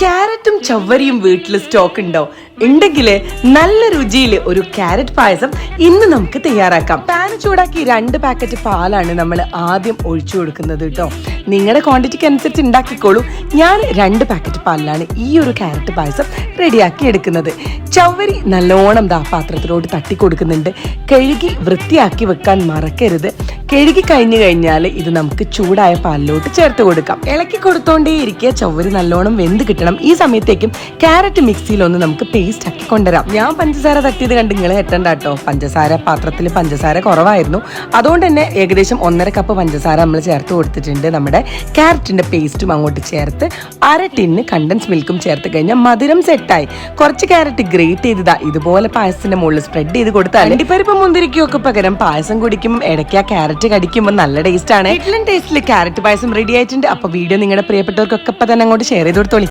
ക്യാരറ്റും ചവ്വരിയും വീട്ടിൽ സ്റ്റോക്ക് ഉണ്ടോ? ഉണ്ടെങ്കിൽ നല്ല രുചിയിൽ ഒരു ക്യാരറ്റ് പായസം ഇന്ന് നമുക്ക് തയ്യാറാക്കാം. പാൻ ചൂടാക്കി രണ്ട് പാക്കറ്റ് പാലാണ് നമ്മൾ ആദ്യം ഒഴിച്ചു കൊടുക്കുന്നത് കേട്ടോ. നിങ്ങളുടെ ക്വാണ്ടിറ്റിക്ക് അനുസരിച്ച് ഉണ്ടാക്കിക്കോളൂ. ഞാൻ രണ്ട് പാക്കറ്റ് പാലിലാണ് ഈ ഒരു ക്യാരറ്റ് പായസം റെഡിയാക്കി എടുക്കുന്നത്. ചവ്വരി നല്ലോണം ദാ പാത്രത്തിലോട്ട് തട്ടി കൊടുക്കുന്നുണ്ട്. കഴുകി വൃത്തിയാക്കി വെക്കാൻ മറക്കരുത്. കഴുകി കഴിഞ്ഞു കഴിഞ്ഞാൽ ഇത് നമുക്ക് ചൂടായ പാലിലോട്ട് ചേർത്ത് കൊടുക്കാം. ഇളക്കി കൊടുത്തോണ്ടേ ഇരിക്കുക. ചവ്വരി നല്ലോണം വെന്ത് കിട്ടണം. ഈ സമയത്തേക്കും ക്യാരറ്റ് മിക്സിയിൽ ഒന്ന് നമുക്ക് പേസ്റ്റ് ആക്കി കൊണ്ടുവരാം. ഞാൻ പഞ്ചസാര തട്ടിയത് കണ്ട് നിങ്ങൾ എത്തണ്ട കേട്ടോ. പഞ്ചസാര പാത്രത്തിൽ പഞ്ചസാര കുറവായിരുന്നു. അതുകൊണ്ട് തന്നെ ഏകദേശം ഒന്നര കപ്പ് പഞ്ചസാര നമ്മൾ ചേർത്ത് കൊടുത്തിട്ടുണ്ട്. നമ്മുടെ ക്യാരറ്റിന്റെ പേസ്റ്റും അങ്ങോട്ട് ചേർത്ത് അര ടിന്ന് കണ്ടൻസ് മിൽക്കും ചേർത്ത് കഴിഞ്ഞാൽ മധുരം സെറ്റായി കുറച്ച് ക്യാരറ്റ് ഗ്രേറ്റ് ചെയ്തതാ ഇതുപോലെ പായസത്തിന്റെ മുകളിൽ സ്പ്രെഡ് ചെയ്ത് കൊടുത്താൽ അണ്ടിപ്പരിപ്പ് മുന്തിരിക്കൊക്കെ പകരം പായസം കുടിക്കുമ്പോൾ ഇടയ്ക്ക് ആ ക്യാരറ്റ് കടിക്കുമ്പോൾ നല്ല ടേസ്റ്റ് ആണ്. ടേസ്റ്റിൽ ക്യാരറ്റ് പായസം റെഡി ആയിട്ടുണ്ട്. അപ്പൊ വീഡിയോ നിങ്ങളുടെ പ്രിയപ്പെട്ടവർക്കൊക്കെ ഇപ്പൊ തന്നെ അങ്ങോട്ട് ഷെയർ ചെയ്ത് കൊടുത്തോളി.